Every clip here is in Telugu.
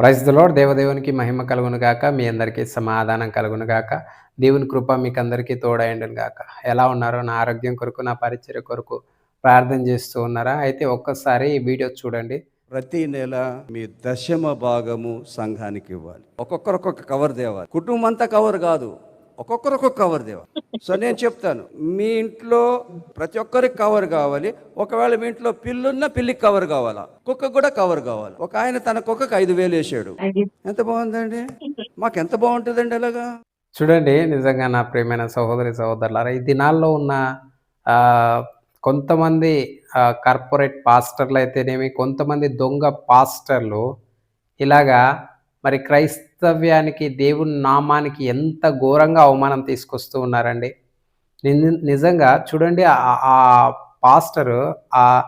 ప్రజలో దేవదేవునికి మహిమ కలుగును గాక. మీ అందరికీ సమాధానం కలుగును గాక. దేవుని కృప మీకు అందరికీ తోడైండును గాక. ఎలా ఉన్నారో నా ఆరోగ్యం కొరకు నా పరిచర్య కొరకు ప్రార్థన చేస్తూ ఉన్నారా? అయితే ఒక్కసారి ఈ వీడియో చూడండి. ప్రతి నెల మీ దశమ భాగము సంఘానికి ఇవ్వాలి. ఒక్కొక్కరు ఒక్కొక్క కవర్ తేవాలి. కుటుంబం అంతా కవర్ కాదు. ఒక్కొక్కరు ఒక్కొక్క కవర్ తేవాలి సో నేను చెప్తాను మీ ఇంట్లో ప్రతి ఒక్కరికి కవర్ కావాలి. ఒకవేళ మీ ఇంట్లో పిల్లున్న పిల్లికి కవర్ కావాలా? కుక్కకు కూడా కవర్ కావాలి. ఒక ఆయన తన కుక్కకు ఐదు వేలు వేసాడు. ఎంత బాగుందండి? మాకు ఎంత బాగుంటుందండి అలాగా? చూడండి నిజంగా నా ప్రియమైన సహోదరి సహోదరులారా ఈ దినాల్లో ఉన్న ఆ, కొంతమంది కార్పొరేట్ పాస్టర్లు అయితేనేమి కొంతమంది దొంగ పాస్టర్లు ఇలాగా మరి క్రైస్తవ్యానికి దేవుని నామానికి ఎంత ఘోరంగా అవమానం తీసుకొస్తూ ఉన్నారండి. నిజంగా చూడండి ఆ- ఆ పాస్టరు ఆ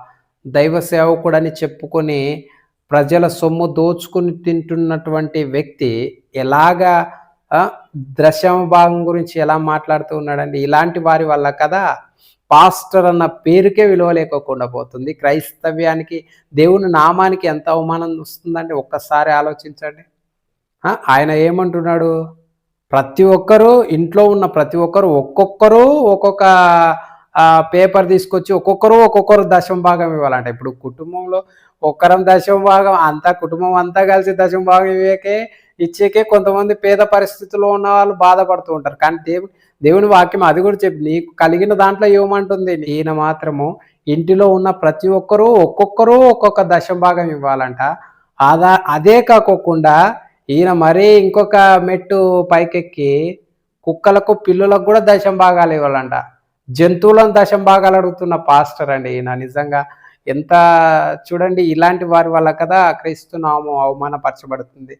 దైవ సేవకుడని చెప్పుకొని ప్రజల సొమ్ము దోచుకుని తింటున్నటువంటి వ్యక్తి ఎలాగా ఆ, దశమ భాగం గురించి ఎలా మాట్లాడుతూ ఉన్నాడండి? ఇలాంటి వారి వల్ల కదా పాస్టర్ అన్న పేరుకే విలువ లేకోకుండా పోతుంది. క్రైస్తవ్యానికి దేవుని నామానికి ఎంత అవమానం వస్తుందండి? ఒక్కసారి ఆలోచించండి. ఆయన ఏమంటున్నాడు? ప్రతి ఒక్కరూ ఇంట్లో ఉన్న ప్రతి ఒక్కరు ఒక్కొక్కరు ఒక్కొక్క పేపర్ తీసుకొచ్చి ఒక్కొక్కరు ఒక్కొక్కరు దశమ భాగం ఇవ్వాలంట. ఇప్పుడు కుటుంబంలో ఒక్కరం దశమ భాగం అంతా కుటుంబం అంతా కలిసి దశమ భాగం ఇవ్వకే ఇచ్చేకే కొంతమంది పేద పరిస్థితుల్లో ఉన్న వాళ్ళు బాధపడుతూ ఉంటారు. కానీ దేవుడు దేవుని వాక్యం అది కూడా చెప్పి నీకు కలిగిన దాంట్లో ఇవ్వమంటుంది ఈయన మాత్రము ఇంటిలో ఉన్న ప్రతి ఒక్కరూ ఒక్కొక్కరు ఒక్కొక్క దశమ భాగం ఇవ్వాలంట. అదా అదే కాకోకుండా ఈయన మరీ ఇంకొక మెట్టు పైకెక్కి కుక్కలకు పిల్లులకు కూడా దశం భాగాలు ఇవ్వాలంట. జంతువులను దశం భాగాలు అడుగుతున్న పాస్టర్ అండి ఈయన. నిజంగా ఎంత చూడండి ఇలాంటి వారి వల్ల కదా క్రీస్తునామం అవమానపరచబడుతుంది.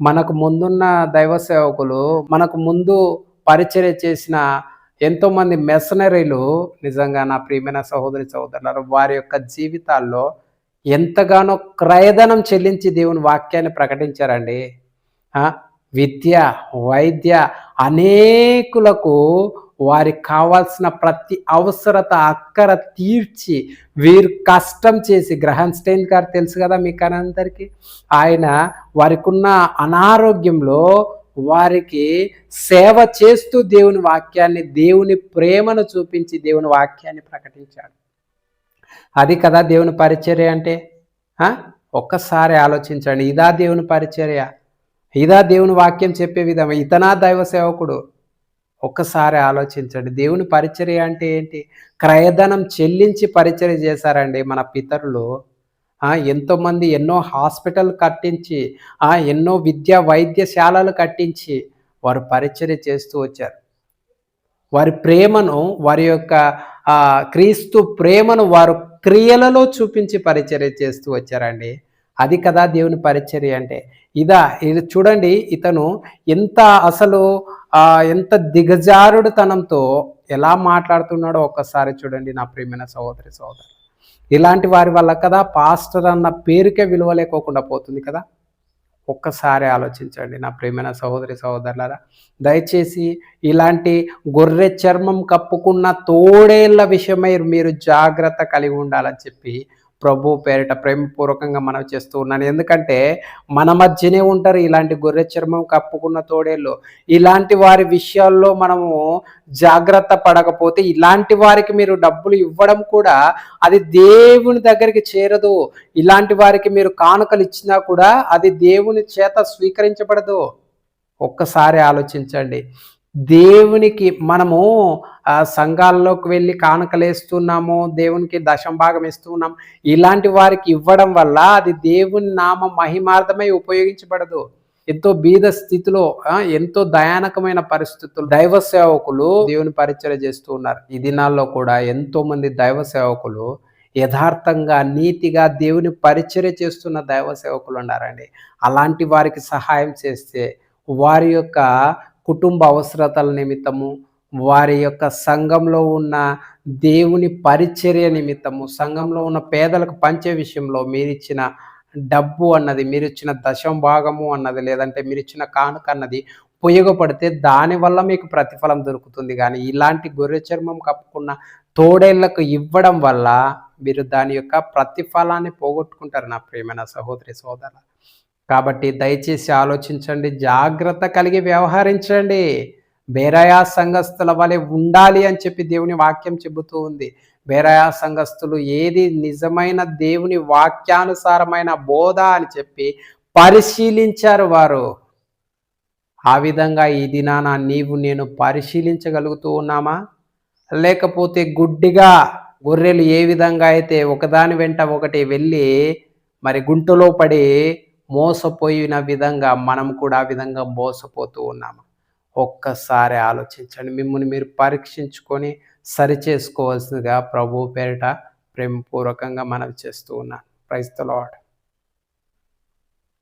మనకు ముందున్న దైవ సేవకులు మనకు ముందు పరిచర్య చేసిన ఎంతోమంది మెసనరీలు నిజంగా నా ప్రియమైన సహోదరి సహోదరులు వారి యొక్క జీవితాల్లో ఎంతగానో క్రయధనం చెల్లించి దేవుని వాక్యాన్ని ప్రకటించారండి. విద్య వైద్య అనేకులకు వారికి కావాల్సిన ప్రతి అవసరత అక్కర తీర్చి వీరు కష్టం చేసి గ్రహం స్టైన్ గారు తెలుసు కదా మీకు అందరికీ ఆయన వారికి ఉన్న అనారోగ్యంలో వారికి సేవ చేస్తూ దేవుని వాక్యాన్ని దేవుని ప్రేమను చూపించి దేవుని వాక్యాన్ని ప్రకటించాడు. అది కదా దేవుని పరిచర్య అంటే? ఒక్కసారి ఆలోచించండి. ఇదా దేవుని పరిచర్య? ఇదా దేవుని వాక్యం చెప్పే విధంగా ఇతనా దైవ సేవకుడు ఒక్కసారి ఆలోచించండి. దేవుని పరిచర్య అంటే ఏంటి? క్రయధనం చెల్లించి పరిచర్య చేశారండి మన పితరులు. ఎంతోమంది ఎన్నో హాస్పిటల్ కట్టించి ఎన్నో విద్యా వైద్యశాలలు కట్టించి వారు పరిచర్య చేస్తూ వచ్చారు. వారి ప్రేమను వారి యొక్క క్రీస్తు ప్రేమను వారు క్రియలలో చూపించి పరిచర్య చేస్తూ వచ్చారండి. అది కదా దేవుని పరిచర్య అంటే. ఇదా ఇది చూడండి ఇతను ఎంత అసలు ఎంత దిగజారుడుతనంతో ఎలా మాట్లాడుతున్నాడో ఒక్కసారి చూడండి నా ప్రియమైన సహోదరి సహోదరు ఇలాంటి వారి వల్ల కదా పాస్టర్ అన్న పేరుకే విలువ లేకోకుండా పోతుంది కదా? ఒక్కసారి ఆలోచించండి నా ప్రియమైన సహోదరి సహోదరులారా. దయచేసి ఇలాంటి గొర్రె చర్మం కప్పుకున్న తోడేళ్ళ విషయమై మీరు జాగ్రత్త కలిగి ఉండాలని చెప్పి ప్రభు పేరిట ప్రేమపూర్వకంగా మనం చేస్తూ ఉన్నాను. ఎందుకంటే మన మధ్యనే ఉంటారు ఇలాంటి గొర్రె చర్మం కప్పుకున్న తోడేళ్ళు. ఇలాంటి వారి విషయాల్లో మనము జాగ్రత్త పడకపోతే ఇలాంటి వారికి మీరు డబ్బులు ఇవ్వడం కూడా అది దేవుని దగ్గరికి చేరదు. ఇలాంటి వారికి మీరు కానుకలు ఇచ్చినా కూడా అది దేవుని చేత స్వీకరించబడదు. ఒక్కసారి ఆలోచించండి. దేవునికి మనము సంఘాల్లోకి వెళ్ళి కానుకలు వేస్తున్నాము దేవునికి దశం భాగం ఇస్తున్నాం ఇలాంటి వారికి ఇవ్వడం వల్ల అది దేవుని నామ మహిమార్థమై ఉపయోగించబడదు. ఎంతో బీద స్థితిలో ఎంతో దయానకమైన పరిస్థితులు దైవ సేవకులు దేవుని పరిచయం చేస్తూ ఉన్నారు. ఈ దినాల్లో కూడా ఎంతో మంది దైవ సేవకులు యథార్థంగా నీతిగా దేవుని పరిచర్య చేస్తున్న దైవ సేవకులు ఉన్నారండి. అలాంటి వారికి సహాయం చేస్తే వారి యొక్క కుటుంబ అవసరతల నిమిత్తము వారి యొక్క సంఘంలో ఉన్న దేవుని పరిచర్య నిమిత్తము సంఘంలో ఉన్న పేదలకు పంచే విషయంలో మీరిచ్చిన డబ్బు అన్నది మీరు ఇచ్చిన దశం భాగము అన్నది లేదంటే మీరిచ్చిన కానుక అన్నది ఉపయోగపడితే దానివల్ల మీకు ప్రతిఫలం దొరుకుతుంది. కానీ ఇలాంటి గొర్రె చర్మం కప్పుకున్న తోడేళ్ళకు ఇవ్వడం వల్ల మీరు దాని యొక్క ప్రతిఫలాన్ని పోగొట్టుకుంటారు నా ప్రేమైన సహోదరి సోదర కాబట్టి దయచేసి ఆలోచించండి జాగ్రత్త కలిగి వ్యవహరించండి. బేరయా సంఘస్థుల వలె ఉండాలి అని చెప్పి దేవుని వాక్యం చెబుతూ ఉంది. బేరయా సంఘస్థులు ఏది నిజమైన దేవుని వాక్యానుసారమైన బోధ అని చెప్పి పరిశీలించారు వారు. ఆ విధంగా ఈ దినాన నీవు నేను పరిశీలించగలుగుతూ ఉన్నామా? లేకపోతే గుడ్డిగా గొర్రెలు ఏ విధంగా అయితే ఒకదాని వెంట ఒకటి వెళ్ళి మరి గుంటలో పడి మోసపోయిన విధంగా మనం కూడా ఆ విధంగా మోసపోతూ ఉన్నాము. ఒక్కసారి ఆలోచించండి. మిమ్మల్ని మీరు పరీక్షించుకొని సరిచేసుకోవాల్సిందిగా ప్రభు పేరిట ప్రేమపూర్వకంగా మనం చేస్తూ ఉన్నాను. క్రైస్తలాడ్